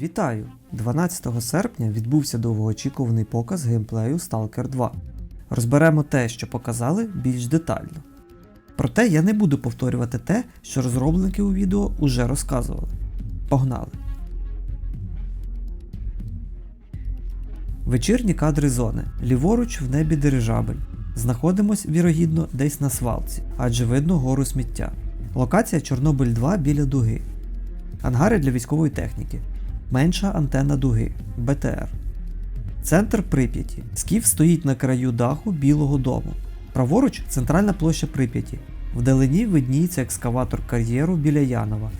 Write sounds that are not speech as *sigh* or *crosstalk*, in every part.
Вітаю! 12 серпня відбувся довгоочікуваний показ геймплею Stalker 2. Розберемо те, що показали, більш детально. Проте я не буду повторювати те, що розробники у відео уже розказували. Погнали! Вечірні кадри зони. Ліворуч в небі дирижабель. Знаходимось, вірогідно, десь на свалці, адже видно гору сміття. Локація Чорнобиль 2 біля дуги. Ангари для військової техніки. Менша антенна дуги БТР. Центр Прип'яті. Скіф стоїть на краю даху Білого дому. Праворуч центральна площа Прип'яті. Вдалині видніється екскаватор кар'єру біля Янова.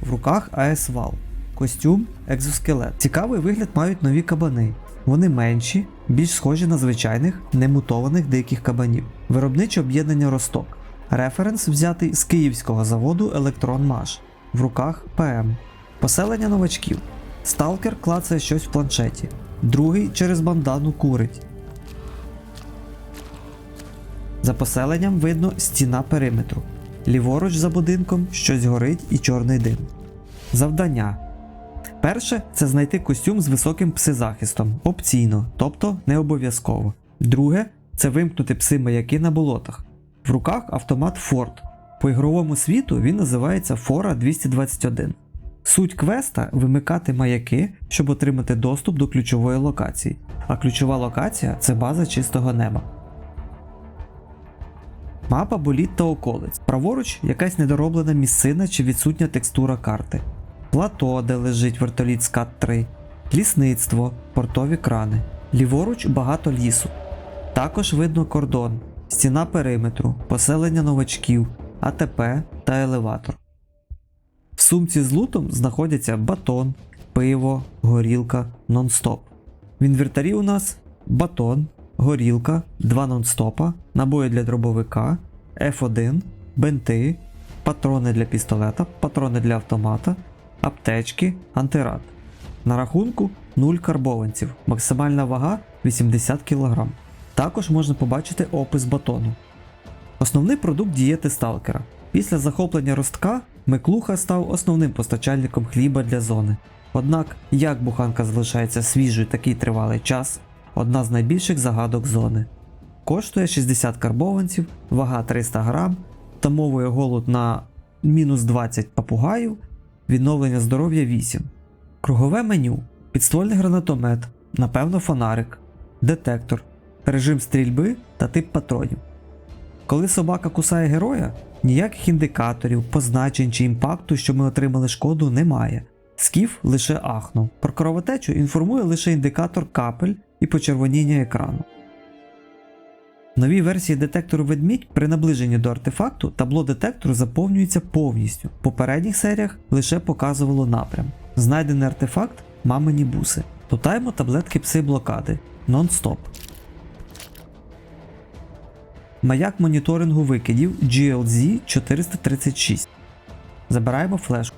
В руках АС-вал. Костюм, екзоскелет. Цікавий вигляд мають нові кабани. Вони менші, більш схожі на звичайних, немутованих диких кабанів. Виробниче об'єднання Росток. Референс взятий з київського заводу Електрон Маш. В руках ПМ. Поселення новачків. Сталкер клацає щось в планшеті. Другий через бандану курить. За поселенням видно стіна периметру. Ліворуч за будинком щось горить і чорний дим. Завдання. Перше це знайти костюм з високим псизахистом, опційно, тобто не обов'язково. Друге це вимкнути пси-маяки на болотах. В руках автомат Форд. По ігровому світу він називається Фора 221. Суть квеста вимикати маяки, щоб отримати доступ до ключової локації. А ключова локація це база чистого неба. Мапа боліт та околиць. Праворуч якась недороблена місцина чи відсутня текстура карти. Плато, де лежить вертоліт скат 3, лісництво, портові крани. Ліворуч багато лісу. Також видно кордон, стіна периметру, поселення новачків, АТП та елеватор. В сумці з лутом знаходяться батон, пиво, горілка, нон-стоп. В інвентарі у нас батон, горілка, два нон-стопа, набої для дробовика, F1, бенти, патрони для пістолета, патрони для автомата, аптечки, антирад. На рахунку 0 карбованців, максимальна вага 80 кг. Також можна побачити опис батону. Основний продукт дієти сталкера. Після захоплення ростка Миклуха став основним постачальником хліба для зони. Однак, як буханка залишається свіжою такий тривалий час, одна з найбільших загадок зони. Коштує 60 карбованців, вага 300 грам, тамовує голод на мінус 20 папугаїв, відновлення здоров'я 8. Кругове меню, підствольний гранатомет, напевно, фонарик, детектор, режим стрільби та тип патронів. Коли собака кусає героя, ніяких індикаторів, позначень чи імпакту, що ми отримали шкоду, немає. Скіф лише ахнув. Про кровотечу інформує лише індикатор капель і почервоніння екрану. Новій версії детектору ведмідь при наближенні до артефакту табло детектору заповнюється повністю. В попередніх серіях лише показувало напрям. Знайдений артефакт мамині буси. Лутаємо таблетки пси блокади нон-стоп. Маяк моніторингу викидів GLZ 436. Забираємо флешку.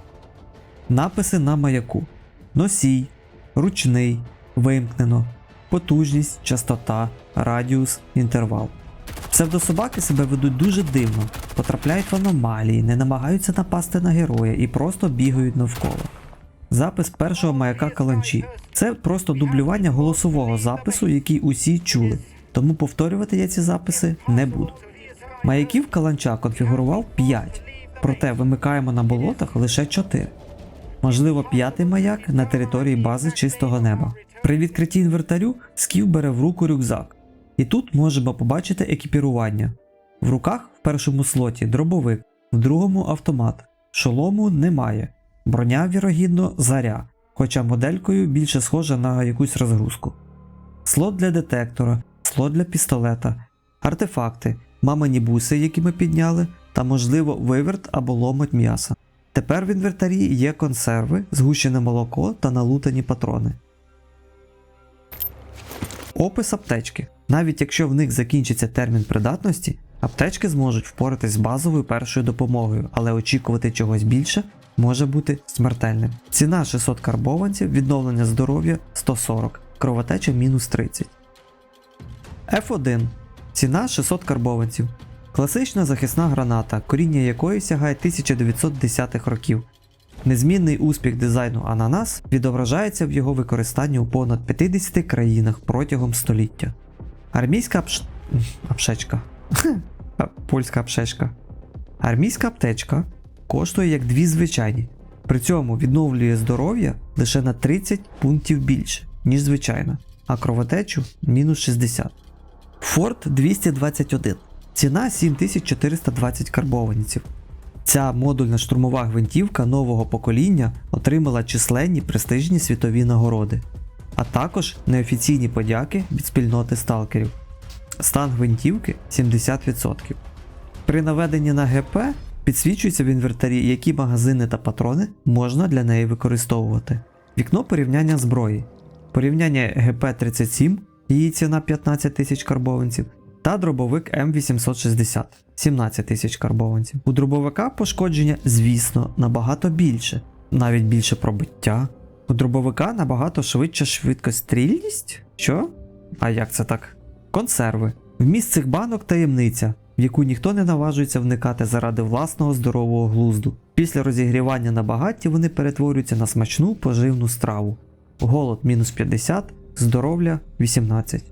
Написи на маяку: носій, ручний, вимкнено, потужність, частота, радіус, інтервал. Псевдособаки себе ведуть дуже дивно, потрапляють в аномалії, не намагаються напасти на героя і просто бігають навколо. Запис першого маяка каланчі. Це просто дублювання голосового запису, який усі чули, тому повторювати я ці записи не буду. Маяків каланча конфігурував 5, проте вимикаємо на болотах лише 4. Можливо, п'ятий маяк на території бази чистого неба. При відкритті інвертарю скіф бере в руку рюкзак. І тут можемо побачити екіпірування. В руках в першому слоті дробовик, в другому автомат. Шолому немає. Броня, вірогідно, заря, хоча моделькою більше схожа на якусь розгрузку. Слот для детектора, слот для пістолета, артефакти, мамині буси, які ми підняли, та, можливо, виверт або ломоть м'яса. Тепер в інвентарі є консерви, згущене молоко та налутані патрони. Опис аптечки. Навіть якщо в них закінчиться термін придатності, аптечки зможуть впоратись з базовою першою допомогою, але очікувати чогось більше може бути смертельним. Ціна 600 карбованців, відновлення здоров'я 140, кровотеча мінус 30. F1. Ціна 600 карбованців. Класична захисна граната, коріння якої сягає 1910-х років. Незмінний успіх дизайну Ананас відображається в його використанні у понад 50 країнах протягом століття. Армійська апш... апшечка. *laughs* Польська апшечка. Армійська аптечка коштує як дві звичайні. При цьому відновлює здоров'я лише на 30 пунктів більше, ніж звичайна, а кровотечу мінус 60. Форд 221. Ціна 7420 карбованців. Ця модульна штурмова гвинтівка нового покоління отримала численні престижні світові нагороди, а також неофіційні подяки від спільноти сталкерів. Стан гвинтівки 70%. При наведенні на ГП підсвічується в інвентарі, які магазини та патрони можна для неї використовувати. Вікно порівняння зброї. Порівняння ГП-37, її ціна 15 тисяч карбованців, та дробовик М860 17 тисяч карбованців. У дробовика пошкодження, звісно, набагато більше, навіть більше пробиття. У дробовика набагато швидша швидкострільність? Що? А як це так? Консерви. Вміст цих банок таємниця, в яку ніхто не наважується вникати заради власного здорового глузду. Після розігрівання на багатті вони перетворюються на смачну поживну страву. Голод мінус 50, здоров'я 18.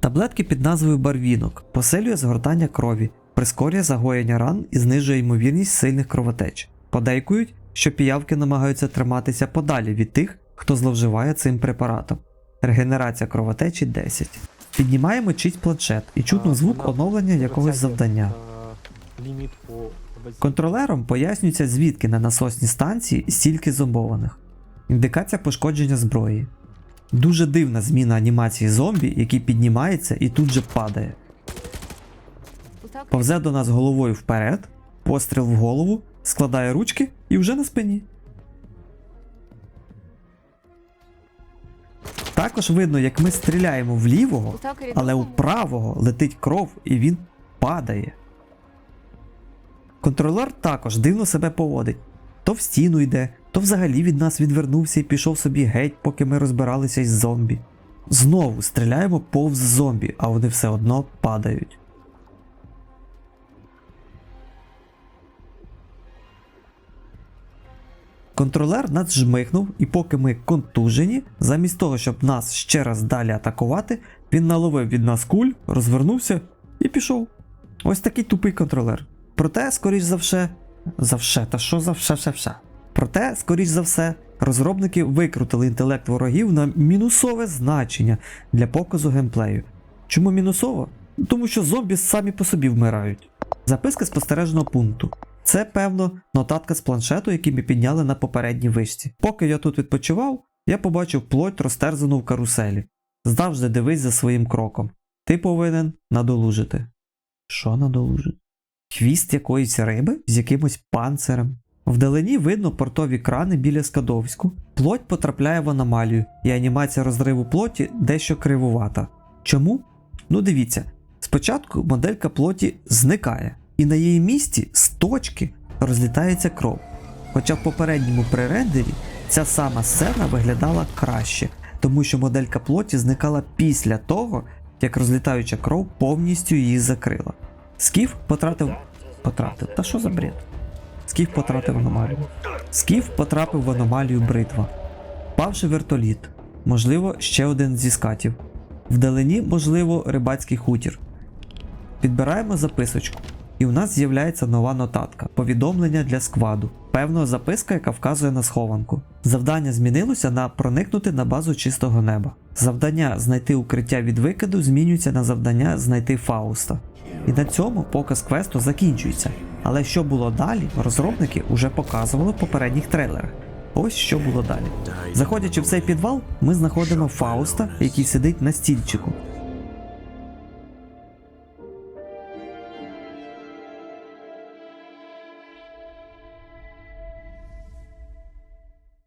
Таблетки під назвою Барвінок посилює згортання крові, прискорює загоєння ран і знижує ймовірність сильних кровотеч. Подейкують, що піявки намагаються триматися подалі від тих, хто зловживає цим препаратом. Регенерація кровотечі 10. Піднімаємо чийсь планшет і чутно звук оновлення якогось завдання. Обезі- Контролером пояснюється, звідки на насосній станції стільки зомбованих. Індикація пошкодження зброї. Дуже дивна зміна анімації зомбі, який піднімається і тут же падає. Повзе до нас головою вперед, постріл в голову, складає ручки і вже на спині. Також видно, як ми стріляємо в лівого, але у правого летить кров і він падає. Контролер також дивно себе поводить. То в стіну йде, то взагалі від нас відвернувся і пішов собі геть, поки ми розбиралися із зомбі. Знову стріляємо повз зомбі, а вони все одно падають. Контролер нас жмихнув, і поки ми контужені, замість того, щоб нас ще раз далі атакувати, він наловив від нас куль, розвернувся і пішов. Ось такий тупий контролер. Проте, скоріш за все, за все, та що за все, все, все. Проте, скоріш за все, розробники викрутили інтелект ворогів на мінусове значення для показу геймплею. Чому мінусово? Тому що зомбі самі по собі вмирають. Записка спостережного пункту. Це, певно, нотатка з планшету, який ми підняли на попередній вишці. Поки я тут відпочивав, я побачив плоть розтерзану в каруселі. Завжди дивись за своїм кроком. Ти повинен надолужити. Що надолужити? Хвіст якоїсь риби з якимось панцирем. Вдалині видно портові крани біля Скадовську. Плоть потрапляє в аномалію, і анімація розриву плоті дещо кривувата. Чому? Ну дивіться, спочатку моделька плоті зникає, і на її місці з точки розлітається кров. Хоча в попередньому пререндері ця сама сцена виглядала краще, тому що моделька плоті зникала після того, як розлітаюча кров повністю її закрила. Скіф потратив. Потратив. Та що за бред? Скіф потратив аномалію. Скіф потрапив в аномалію бритва. Павши вертоліт. Можливо, ще один зі скатів. Вдалині, можливо, рибацький хутір. Підбираємо записочку. І у нас з'являється нова нотатка повідомлення для скваду. Певно, записка, яка вказує на схованку. Завдання змінилося на проникнути на базу чистого неба. Завдання знайти укриття від викиду змінюється на завдання знайти Фауста. І на цьому показ квесту закінчується. Але що було далі, розробники вже показували в попередніх трейлерах. Ось що було далі. Заходячи в цей підвал, ми знаходимо Фауста, який сидить на стільчику.